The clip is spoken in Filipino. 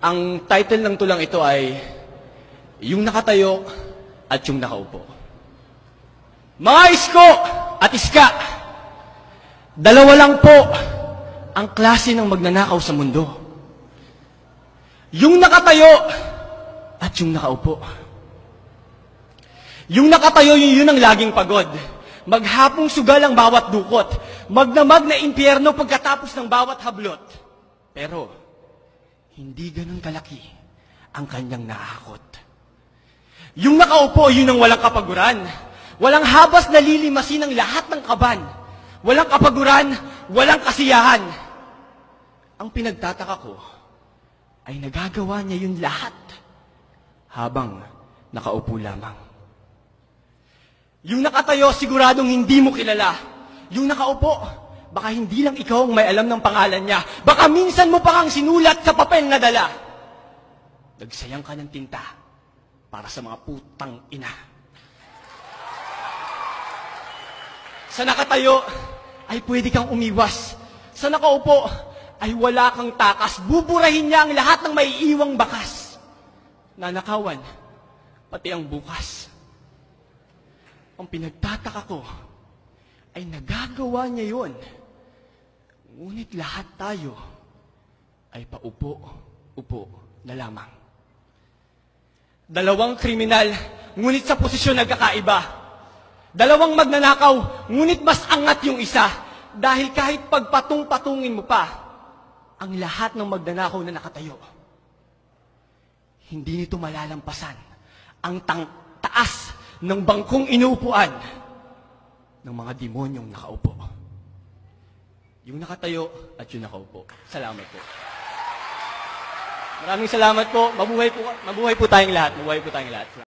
Ang title ng tulang ito ay Yung Nakatayo at Yung Nakaupo. Mga isko at iska, dalawa lang po ang klase ng magnanakaw sa mundo. Yung nakatayo at yung nakaupo. Yung nakatayo, yun, yun ang laging pagod. Maghapong sugal ang bawat dukot. Magnamag na impyerno pagkatapos ng bawat hablot. Pero, hindi ganun kalaki ang kanyang naakot. Yung nakaupo, yun ang walang kapaguran. Walang habas na lilimasin ang lahat ng kaban. Walang kapaguran, walang kasiyahan. Ang pinagtataka ko, ay nagagawa niya yun lahat habang nakaupo lamang. Yung nakatayo, siguradong hindi mo kilala. Yung nakaupo, baka hindi lang ikaw ang may alam ng pangalan niya. Baka minsan mo pa kang sinulat sa papel na dala. Nagsayang ka ng tinta para sa mga putang ina. Sa nakatayo, ay pwede kang umiwas. Sa nakaupo, ay wala kang takas. Buburahin niya ang lahat ng may iwang bakas. Nanakawan, pati ang bukas. Ang pinagtataka ko, ay nagagawa niya yon. Ngunit lahat tayo ay paupo-upo na lamang. Dalawang kriminal, ngunit sa posisyon nagkakaiba. Dalawang magnanakaw, ngunit mas angat yung isa. Dahil kahit pagpatung-patungin mo pa, ang lahat ng magnanakaw na nakatayo, hindi nito malalampasan ang tang taas ng bangkong inuupuan ng mga demonyong nakaupo. Yung nakatayo at yung nakaupo. Salamat po. Maraming salamat po. Mabuhay po, mabuhay po tayong lahat. Mabuhay po tayong lahat.